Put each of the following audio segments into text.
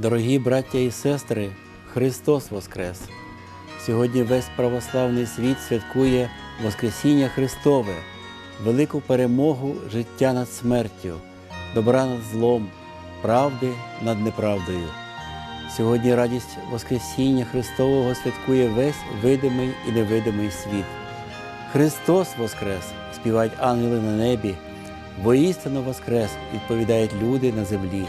Дорогі браття і сестри, Христос Воскрес! Сьогодні весь православний світ святкує Воскресіння Христове, велику перемогу життя над смертю, добра над злом, правди над неправдою. Сьогодні радість Воскресіння Христового святкує весь видимий і невидимий світ. Христос Воскрес! співають ангели на небі, воістину Воскрес відповідають люди на землі.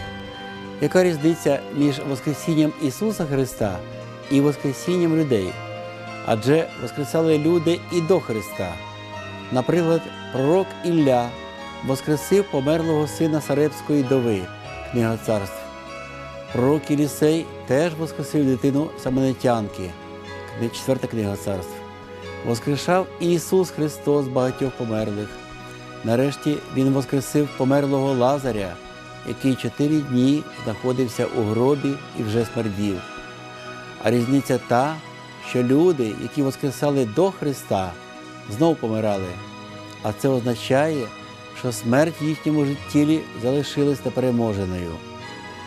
Яка різниця між Воскресінням Ісуса Христа і Воскресінням людей? Адже воскресали люди і до Христа. Наприклад, пророк Ілля воскресив померлого сина Сарепської дови, книга царств. Пророк Ілісей теж воскресив дитину самонитянки, четверта книга царств. Воскрешав Ісус Христос багатьох померлих. Нарешті Він воскресив померлого Лазаря, який чотири дні знаходився у гробі і вже смердів. А різниця та, що люди, які воскресали до Христа, знов помирали. А це означає, що смерть в їхньому тілі залишилась непереможеною.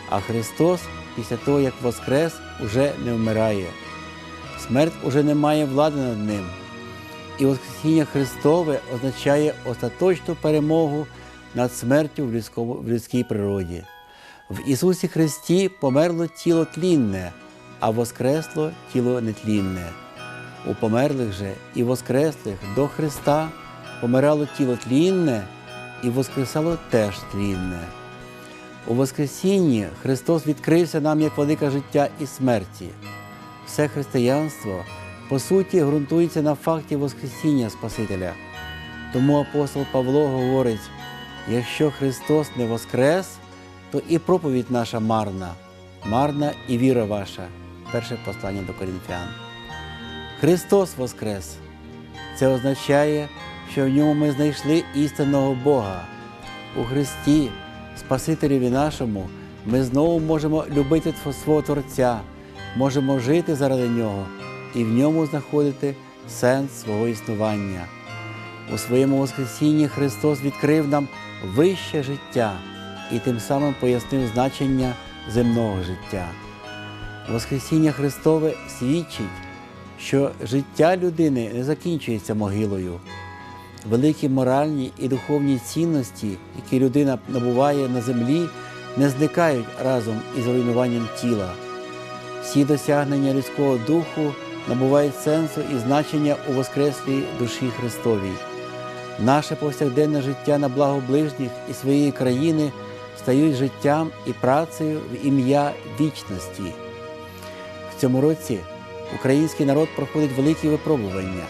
А Христос після того, як воскрес, уже не вмирає. Смерть уже не має влади над ним. І Воскресіння Христове означає остаточну перемогу над смертю в, людському, в людській природі. В Ісусі Христі померло тіло тлінне, а воскресло тіло нетлінне. У померлих же і воскреслих до Христа помирало тіло тлінне і воскресало теж тлінне. У Воскресінні Христос відкрився нам як велика життя і смерті. Все християнство по суті ґрунтується на факті Воскресіння Спасителя. Тому апостол Павло говорить: якщо Христос не воскрес, то і проповідь наша марна, марна і віра ваша. Перше послання до Корінфян. Христос Воскрес! Це означає, що в ньому ми знайшли істинного Бога. У Христі, Спасителеві нашому, ми знову можемо любити свого Творця, можемо жити заради Нього і в ньому знаходити сенс свого існування. У своєму Воскресінні Христос відкрив нам вище життя і тим самим пояснив значення земного життя. Воскресіння Христове свідчить, що життя людини не закінчується могилою. Великі моральні і духовні цінності, які людина набуває на землі, не зникають разом із руйнуванням тіла. Всі досягнення людського духу набувають сенсу і значення у воскреслій душі Христовій. Наше повсякденне життя на благо ближніх і своєї країни стають життям і працею в ім'я вічності. В цьому році український народ проходить великі випробування.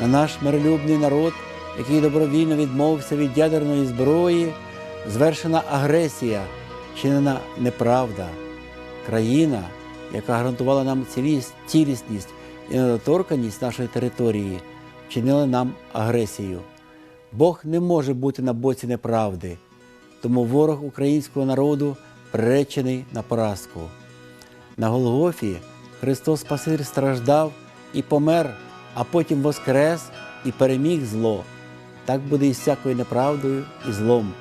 На наш миролюбний народ, який добровільно відмовився від ядерної зброї, звершена агресія, чинена неправда. Країна, яка гарантувала нам цілісність і недоторканність нашої території, вчинила нам агресію. Бог не може бути на боці неправди, тому ворог українського народу приречений на поразку. На Голгофі Христос Спаситель страждав і помер, а потім воскрес і переміг зло. Так буде і всякою неправдою і злом.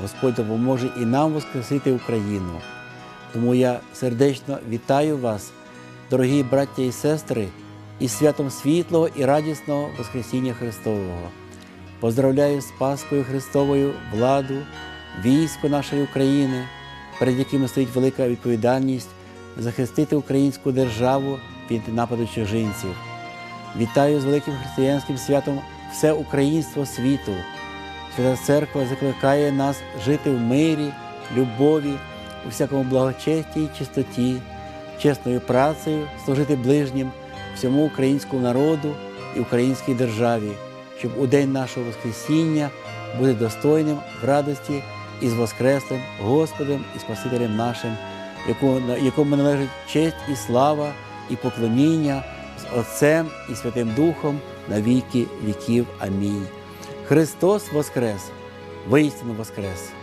Господь допоможе і нам воскресити Україну. Тому я сердечно вітаю вас, дорогі браття і сестри, із святом світлого і радісного Воскресіння Христового. Поздравляю з Паскою Христовою владу, військо нашої України, перед якими стоїть велика відповідальність захистити українську державу від нападу чужинців. Вітаю з великим християнським святом все українство світу. Свята Церква закликає нас жити в мирі, любові, у всякому благочесті і чистоті, чесною працею служити ближнім, всьому українському народу і українській державі, щоб у день нашого Воскресіння бути достойним в радості і з Воскреслим Господом і Спасителем нашим, якому, якому належить честь і слава, і поклоніння з Отцем і Святим Духом на віки віків. Амінь. Христос Воскрес! Воістину Воскрес!